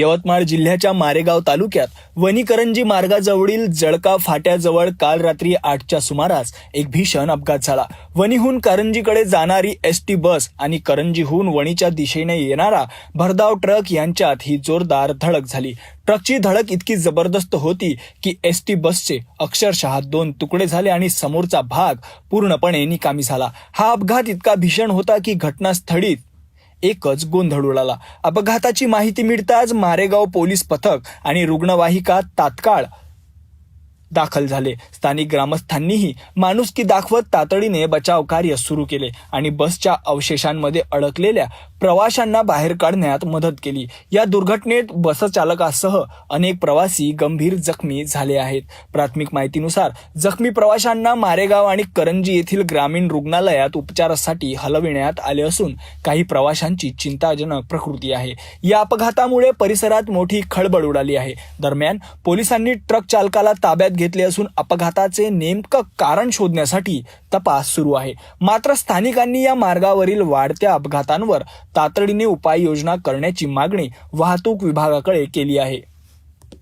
यवतमाळ जिल्ह्याच्या मारेगाव तालुक्यात वनीकरंजी मार्गाजवळील जळका फाट्याजवळ काल रात्री आठच्या सुमारास एक भीषण अपघात झाला. वणीहून करंजीकडे जाणारी एस टी बस आणि करंजीहून वणीच्या दिशेने येणारा भरधाव ट्रक यांच्यात ही जोरदार धडक झाली. ट्रकची धडक इतकी जबरदस्त होती की एस टी बसचे अक्षरशः दोन तुकडे झाले आणि समोरचा भाग पूर्णपणे निकामी झाला. हा अपघात इतका भीषण होता की घटनास्थळीत एकच गोंधळ उडाला अपघाताची माहिती मिळताच मारेगाव पोलीस पथक आणि रुग्णवाहिका तात्काळ दाखल झाले. स्थानिक ग्रामस्थांनीही माणुसकी दाखवत तातडीने बचाव कार्य सुरू केले आणि बसच्या अवशेषांमध्ये अडकलेल्या प्रवाशांना बाहेर काढण्यात मदत केली. या दुर्घटनेत बसचालकासह अनेक प्रवासी गंभीर जखमी झाले आहेत. प्राथमिक माहितीनुसार जखमी प्रवाशांना मारेगाव आणि करंजी येथील ग्रामीण रुग्णालयात उपचारासाठी हलविण्यात आले असून काही प्रवाशांची चिंताजनक प्रकृती आहे. या अपघातामुळे परिसरात मोठी खळबळ उडाली आहे. दरम्यान पोलिसांनी ट्रक चालकाला ताब्यात घेतले असून अपघाताचे नेमकं कारण शोधण्यासाठी तपास सुरू आहे. मात्र स्थानिकांनी या मार्गावरील वाढत्या अपघातांवर तातडीने उपाययोजना करण्याची मागणी वाहतूक विभागाकडे केली आहे.